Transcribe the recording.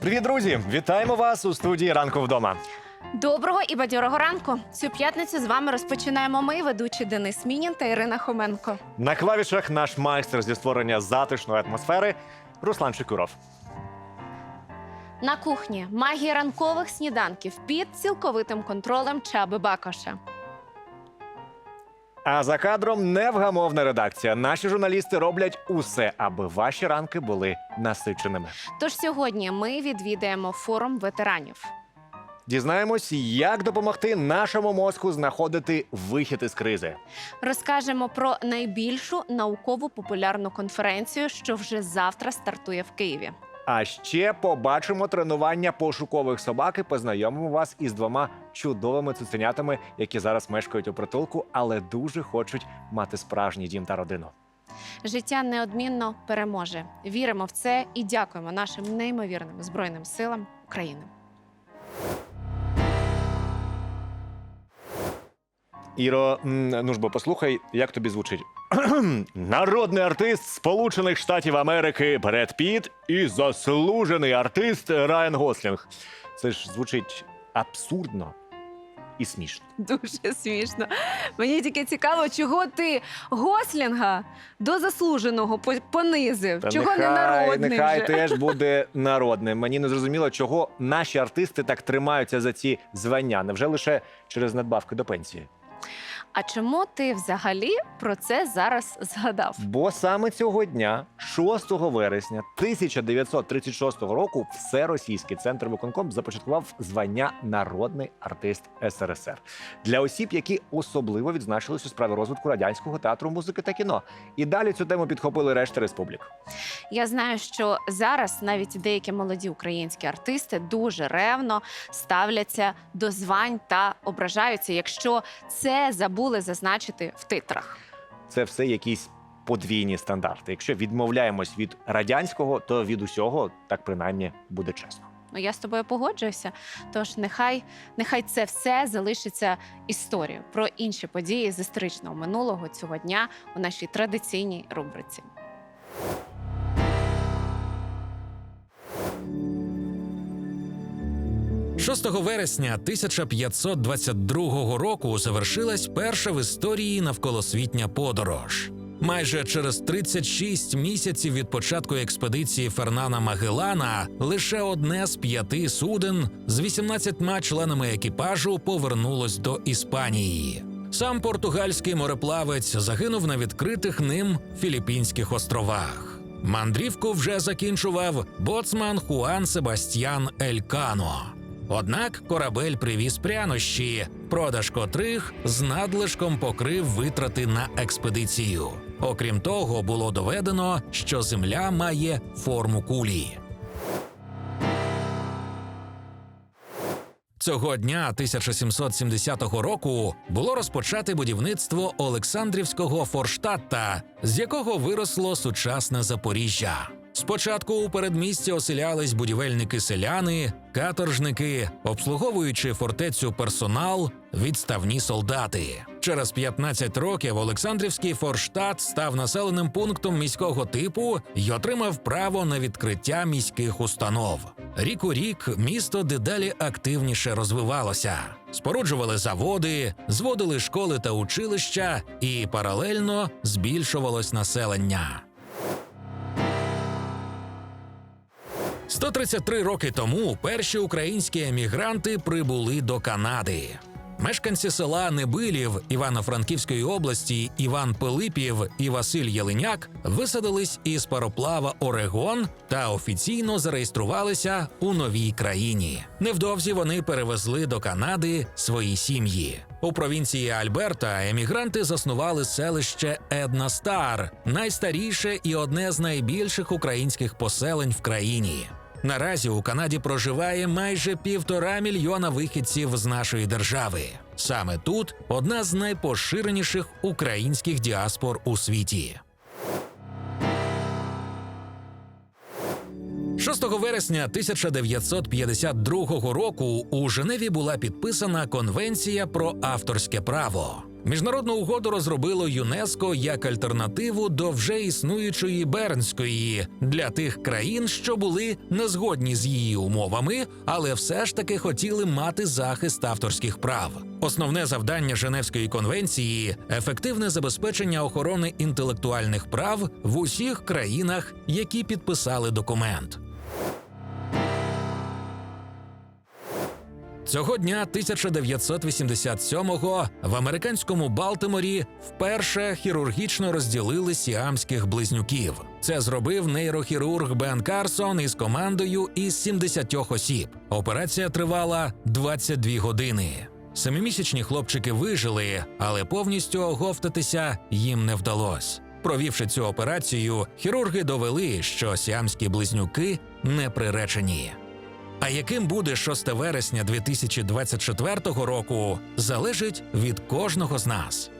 Привіт, друзі! Вітаємо вас у студії ранку вдома. Доброго і бадьорого ранку. Цю п'ятницю з вами розпочинаємо ми, ведучі Денис Мінін та Ірина Хоменко. На клавішах наш майстер зі створення затишної атмосфери Руслан Шикуров. На кухні магія ранкових сніданків під цілковитим контролем Чаби Бакоша. А за кадром невгамовна редакція. Наші журналісти роблять усе, аби ваші ранки були насиченими. Тож сьогодні ми відвідаємо форум ветеранів. Дізнаємось, як допомогти нашому мозку знаходити вихід із кризи. Розкажемо про найбільшу наукову популярну конференцію, що вже завтра стартує в Києві. А ще побачимо тренування пошукових собак і познайомимо вас із двома чудовими цуценятами, які зараз мешкають у притулку, але дуже хочуть мати справжній дім та родину. Життя неодмінно переможе. Віримо в це і дякуємо нашим неймовірним збройним силам України. Іро, ну ж бо послухай, як тобі звучить. Народний артист Сполучених Штатів Америки Бред Піт і заслужений артист Райан Гослінг. Це ж звучить абсурдно і смішно. Дуже смішно. Мені тільки цікаво, чого ти Гослінга до заслуженого понизив. Та чого не народний нехай вже? теж буде народним. Мені не зрозуміло, чого наші артисти так тримаються за ці звання. Невже лише через надбавки до пенсії? А чому ти взагалі про це зараз згадав? Бо саме цього дня, 6 вересня 1936 року, всеросійський центр виконком започаткував звання Народний артист СРСР для осіб, які особливо відзначились у справі розвитку радянського театру музики та кіно. І далі цю тему підхопили решта республік. Я знаю, що зараз навіть деякі молоді українські артисти дуже ревно ставляться до звань та ображаються, якщо це забули зазначити в титрах. Це все якісь подвійні стандарти. Якщо відмовляємось від радянського, то від усього так принаймні буде чесно. Ну, я з тобою погоджуюся. Тож нехай, нехай це все залишиться історією про інші події з історичного минулого цього дня у нашій традиційній рубриці. – 6 вересня 1522 року завершилась перша в історії навколосвітня подорож. Майже через 36 місяців від початку експедиції Фернана Магеллана лише одне з п'яти суден з 18 членами екіпажу повернулось до Іспанії. Сам португальський мореплавець загинув на відкритих ним Філіппінських островах. Мандрівку вже закінчував боцман Хуан Себастьян Елькано. Однак корабель привіз прянощі, продаж котрих з надлишком покрив витрати на експедицію. Окрім того, було доведено, що земля має форму кулі. Цього дня 1770 року було розпочате будівництво Олександрівського Форштадта, з якого виросло сучасне Запоріжжя. Спочатку у передмісті оселялись будівельники селяни, каторжники, обслуговуючи фортецю персонал, відставні солдати. Через 15 років Олександрівський Форштадт став населеним пунктом міського типу і отримав право на відкриття міських установ. Рік у рік місто дедалі активніше розвивалося. Споруджували заводи, зводили школи та училища, і паралельно збільшувалось населення. 133 роки тому перші українські емігранти прибули до Канади. Мешканці села Небилів Івано-Франківської області Іван Пилипів і Василь Єленяк висадились із пароплава Орегон та офіційно зареєструвалися у новій країні. Невдовзі вони перевезли до Канади свої сім'ї. У провінції Альберта емігранти заснували селище Една Стар, найстаріше і одне з найбільших українських поселень в країні. Наразі у Канаді проживає майже півтора мільйона вихідців з нашої держави. Саме тут одна з найпоширеніших українських діаспор у світі. 6 вересня 1952 року у Женеві була підписана Конвенція про авторське право. Міжнародну угоду розробило ЮНЕСКО як альтернативу до вже існуючої Бернської для тих країн, що були не згодні з її умовами, але все ж таки хотіли мати захист авторських прав. Основне завдання Женевської конвенції ефективне забезпечення охорони інтелектуальних прав в усіх країнах, які підписали документ. Цього дня 1987-го в американському Балтиморі вперше хірургічно розділили сіамських близнюків. Це зробив нейрохірург Бен Карсон із командою із 70 осіб. Операція тривала 22 години. Семимісячні хлопчики вижили, але повністю оговтатися їм не вдалося. Провівши цю операцію, хірурги довели, що сіамські близнюки не приречені. А яким буде 6 вересня 2024 року, залежить від кожного з нас.